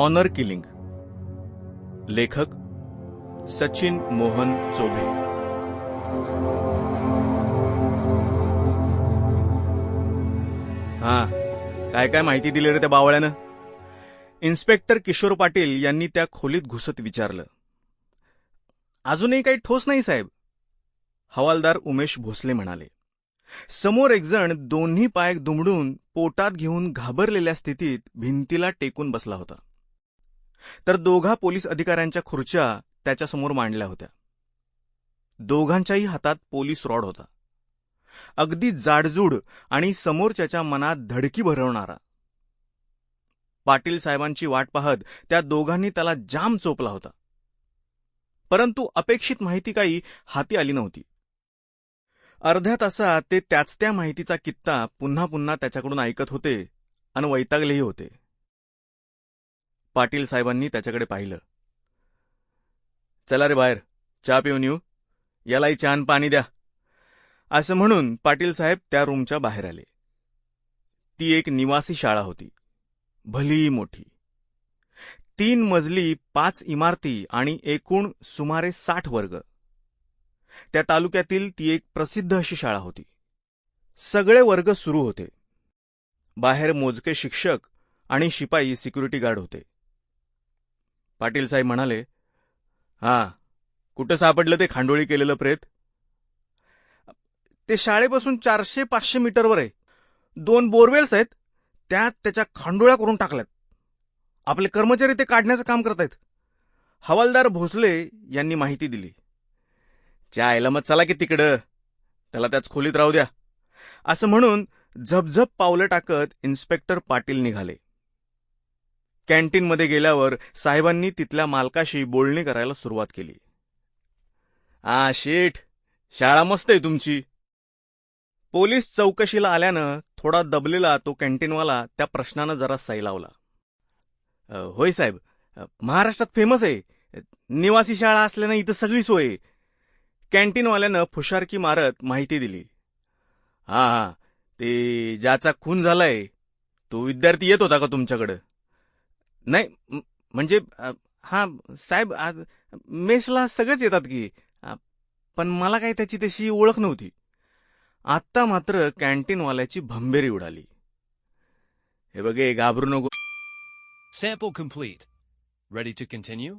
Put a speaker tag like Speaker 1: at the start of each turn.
Speaker 1: Honour killing. लेखक सचिन मोहन चोभे हा काय काय माहिती दिली रे त्या बावळ्यानं? इन्स्पेक्टर किशोर पाटील यांनी त्या खोलीत घुसत विचारलं. अजूनही काही ठोस नाही साहेब. हवालदार उमेश भोसले म्हणाले. समोर एकजण दोन्ही पाय दुमडून पोटात घेऊन घाबरलेल्या स्थितीत भिंतीला टेकून बसला होता. तर दोघा पोलीस अधिकाऱ्यांच्या खुर्च्या त्याच्यासमोर मांडल्या होत्या. दोघांच्याही हातात पोलीस रॉड होता. अगदी जाडजूड आणि समोरच्याच्या मनात धडकी भरवणारा. पाटील साहेबांची वाट पाहत त्या दोघांनी त्याला जाम चोपला होता. परंतु अपेक्षित माहिती काही हाती आली नव्हती. अर्ध्या तासात ते त्याच त्या माहितीचा कित्ता पुन्हा पुन्हा त्याच्याकडून ऐकत होते आणि वैतागलेही होते. पाटील साहेबांनी त्याच्याकडे पाहिलं. चला रे बाहेर चहा पिऊन येऊ. यालाही छान पाणी द्या. असं म्हणून पाटील साहेब त्या रूमच्या बाहेर आले. ती एक निवासी शाळा होती. भली मोठी. तीन मजली पाच इमारती आणि एकूण सुमारे साठ वर्ग. त्या तालुक्यातील ती एक प्रसिद्ध अशी शाळा होती. सगळे वर्ग सुरू होते. बाहेर मोजके शिक्षक आणि शिपाई सिक्युरिटी गार्ड होते. पाटील साहेब म्हणाले हा कुठं सापडलं ते खांडोळी केलेलं प्रेत? ते शाळेपासून चारशे पाचशे मीटरवर आहे. दोन बोरवेल्स आहेत त्यात त्याच्या खांडोळ्या करून टाकल्यात. आपले कर्मचारी ते काढण्याचं काम करतायत. हवालदार भोसले यांनी माहिती दिली. आयला मग चला की तिकडं. त्याला त्याच खोलीत राहू द्या. असं म्हणून झपझप पावलं टाकत इन्स्पेक्टर पाटील निघाले. कॅन्टीनमध्ये गेल्यावर साहेबांनी तिथल्या मालकाशी बोलणी करायला सुरुवात केली. आ शेठ शाळा मस्त आहे तुमची. पोलीस चौकशीला आल्यानं थोडा दबलेला तो कॅन्टीनवाला त्या प्रश्नानं जरा सैलावला लावला. होय साहेब महाराष्ट्रात फेमस आहे. निवासी शाळा असल्यानं इथं सगळी सोय कॅन्टीनवाल्यानं फुशारकी मारत माहिती दिली. हा हा ते ज्याचा खून झालाय तो विद्यार्थी येत होता का तुमच्याकडं? नाही म्हणजे हा साहेब मेसला सगळेच येतात की पण मला काही त्याची तशी ओळख नव्हती आत्ता मात्र कॅन्टीनवाल्याची भंबेरी उडाली हे बघे घाबरू नको
Speaker 2: Sample complete. Ready to continue?